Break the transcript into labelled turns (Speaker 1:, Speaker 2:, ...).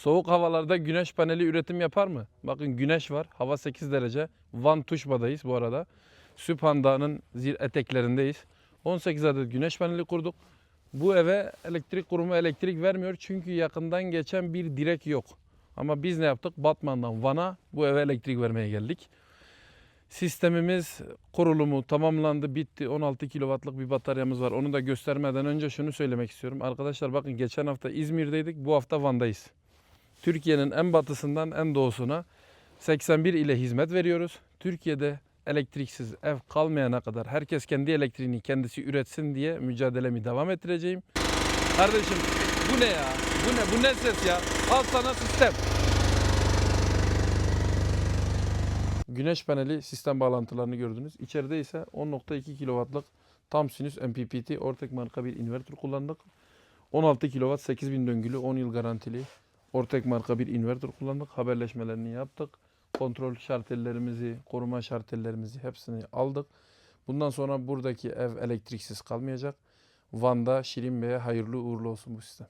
Speaker 1: Soğuk havalarda güneş paneli üretim yapar mı? Bakın güneş var. Hava 8 derece. Van Tuşba'dayız bu arada. Süphan Dağı'nın eteklerindeyiz. 18 adet güneş paneli kurduk. Bu eve elektrik kurumu elektrik vermiyor çünkü yakından geçen bir direk yok. Ama biz ne yaptık? Batman'dan Van'a bu eve elektrik vermeye geldik. Sistemimiz kurulumu tamamlandı, bitti. 16 kW'lık bir bataryamız var. Onu da göstermeden önce şunu söylemek istiyorum. Arkadaşlar bakın geçen hafta İzmir'deydik, bu hafta Van'dayız. Türkiye'nin en batısından en doğusuna 81 ile hizmet veriyoruz. Türkiye'de elektriksiz ev kalmayana kadar herkes kendi elektriğini kendisi üretsin diye mücadelemi devam ettireceğim. Kardeşim bu ne ya? Bu ne? Bu ne ses ya? Al sana sistem. Güneş paneli sistem bağlantılarını gördünüz. İçeride ise 10.2 kW'lık tam sinüs MPPT Ortek marka bir inverter kullandık. 16 kW 8000 döngülü 10 yıl garantili Ortek marka bir inverter kullandık. Haberleşmelerini yaptık. Kontrol şartellerimizi, koruma şartellerimizi hepsini aldık. Bundan sonra buradaki ev elektriksiz kalmayacak. Van'da Şirin Bey'e hayırlı uğurlu olsun bu sistem.